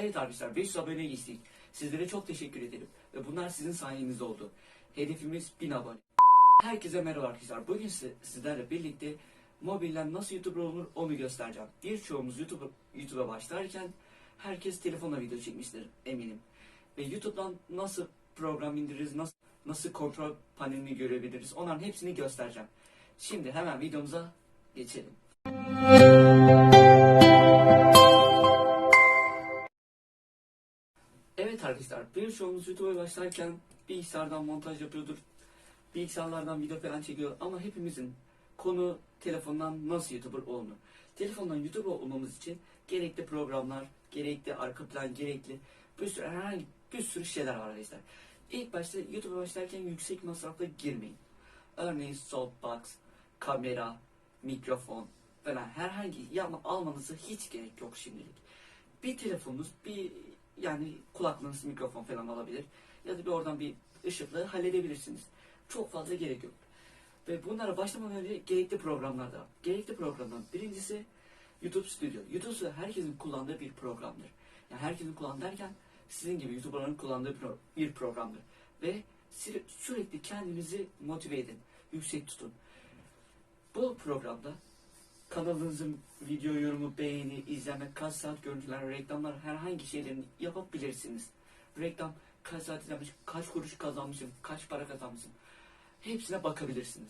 Evet arkadaşlar 500 abone geçtik. Sizlere çok teşekkür ederim. Ve bunlar sizin sayenizde oldu. Hedefimiz 1000 abone. Herkese merhaba arkadaşlar. Bugün sizlerle birlikte mobilden nasıl YouTuber olunur onu göstereceğim. Birçoğumuz YouTube YouTube'a başlarken herkes telefonla video çekmiştir eminim. Ve YouTube'dan nasıl program indiririz, nasıl, nasıl kontrol panelini görebiliriz onların hepsini göstereceğim. Şimdi hemen videomuza geçelim. Arkadaşlar birçoğumuz YouTube'a başlarken bilgisayardan montaj yapıyordur. Bilgisayarlardan video falan çekiyor ama hepimizin konu telefondan nasıl YouTuber olunur. Telefondan YouTuber olmamız için gerekli programlar, gerekli arka plan, gerekli bir sürü herhangi bir sürü şeyler var arkadaşlar. İlk başta YouTube'a başlarken yüksek masrafla girmeyin. Örneğin softbox, kamera, mikrofon falan herhangi yapma almanıza hiç gerek yok şimdilik. Bir telefonunuz, bir yani kulaklığınız mikrofon falan olabilir. Ya da bir oradan bir ışıkla halledebilirsiniz. Çok fazla gerek yok. Ve bunlara başlamadan önce gerekli programlar da var. Gerekli programlar birincisi YouTube Studio. YouTube Studio herkesin kullandığı bir programdır. Yani herkesin kullandığı derken sizin gibi YouTuber'ların kullandığı bir pro- bir programdır. Ve sü- sürekli kendinizi motive edin. Yüksek tutun. Bu programda kanalınızın video yorumu, beğeni, izleme, kaç saat görüntüler, reklamlar herhangi şeylerini yapabilirsiniz. Reklam kaç saat izlenmiş, kaç kuruş kazanmışım, kaç para kazanmışım. Hepsine bakabilirsiniz.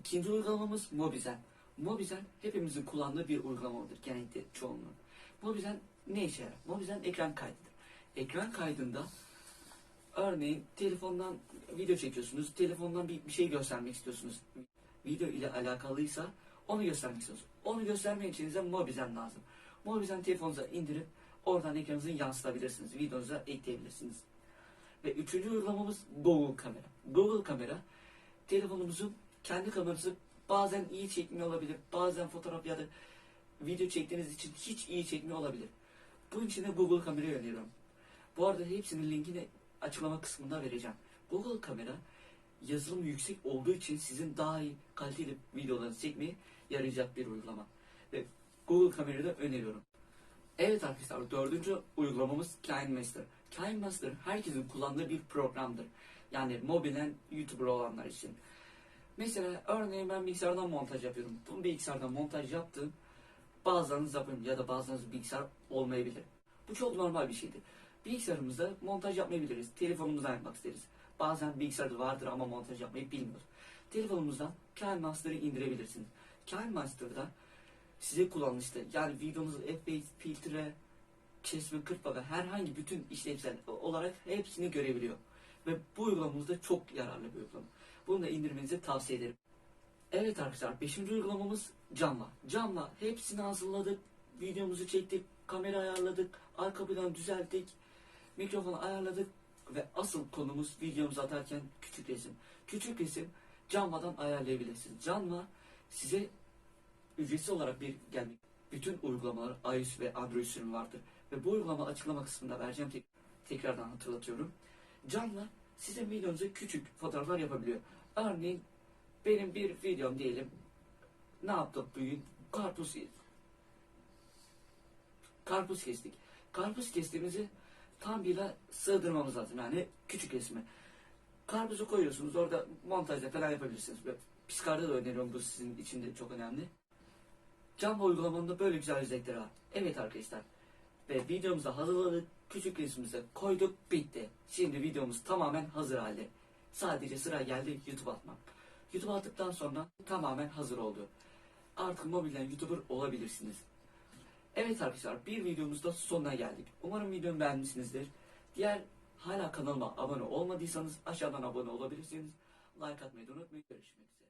İkinci uygulamamız Mobizen. Mobizen hepimizin kullandığı bir uygulamadır genellikle çoğunluğun. Mobizen ne işe yarar? Mobizen ekran kaydıdır. Ekran kaydında örneğin telefondan video çekiyorsunuz, telefondan bir, bir şey göstermek istiyorsunuz. Video ile alakalıysa onu göstermek istiyorsunuz. Onu göstermek için size Mobizen lazım. Mobizen telefonunuza indirip oradan ekranınızı yansıtabilirsiniz. Videonuza ekleyebilirsiniz. Ve üçüncü uygulamamız Google Kamera. Google Kamera telefonumuzun kendi kamerası bazen iyi çekmiyor olabilir. Bazen fotoğraf ya da video çektiğiniz için hiç iyi çekmiyor olabilir. Bunun için de Google Kamera'yı öneriyorum. Bu arada hepsinin linkini açıklama kısmında vereceğim. Google Kamera yazılımı yüksek olduğu için sizin daha iyi kaliteli videolarınızı çekmeye yarayacak bir uygulama. Ve Google Kamera'yı da öneriyorum. Evet arkadaşlar dördüncü uygulamamız KineMaster. KineMaster herkesin kullandığı bir programdır. Yani mobilen YouTuber olanlar için. Mesela örneğin ben bilgisayardan montaj yapıyorum. Bu bilgisayardan montaj yaptım. Bazılarınız yapıyorum ya da bazılarınız bilgisayar olmayabilir. Bu çok normal bir şeydir. Bilgisayarımızda montaj yapmayabiliriz. Telefonumuzdan yapmak isteriz. Bazen bilgisayarda vardır ama montaj yapmayı bilmiyoruz. Telefonumuzdan KineMaster'ı indirebilirsiniz. KineMaster'da size kullanışlı yani videonuzu FPS, filtre, kesme, kırpma ve herhangi bütün işlevsel olarak hepsini görebiliyor. Ve bu uygulamamız da çok yararlı bir uygulama. Bunu da indirmenizi tavsiye ederim. Evet arkadaşlar 5. uygulamamız Canva. Canva hepsini hazırladık. Videomuzu çektik, kamera ayarladık, arka planı düzelttik, mikrofonu ayarladık ve asıl konumuz videomuzu atarken küçük resim. Küçük resim Canva'dan ayarlayabilirsiniz. Canva size ücretsiz olarak bir gelmek. Bütün uygulamalar iOS ve Android sürümü vardır. Ve bu uygulama açıklama kısmında vereceğim tek, tekrardan hatırlatıyorum. Canva size videonuza küçük fotoğraflar yapabiliyor. Örneğin benim bir videom diyelim. Ne yaptık bugün? Karpuz Karpuz kestik. Karpuz kestiğimizi tam bir sığdırmamız lazım. Yani küçük resmi. Karpuzu koyuyorsunuz. Orada montajda falan yapabilirsiniz. Ve Piskar'da da öneriyorum. Bu sizin için de çok önemli. Canva uygulamanın böyle güzel özellikleri var. Evet arkadaşlar. Ve videomuzu hazırladık. Küçük resmimize koyduk. Bitti. Şimdi videomuz tamamen hazır halde. Sadece sıra geldi YouTube atmak. YouTube attıktan sonra tamamen hazır oldu. Artık mobilden YouTuber olabilirsiniz. Evet arkadaşlar bir videomuzda sonuna geldik. Umarım videomu beğenmişsinizdir. Diğer hala kanalıma abone olmadıysanız aşağıdan abone olabilirsiniz. Like atmayı da unutmayın. Görüşmek üzere.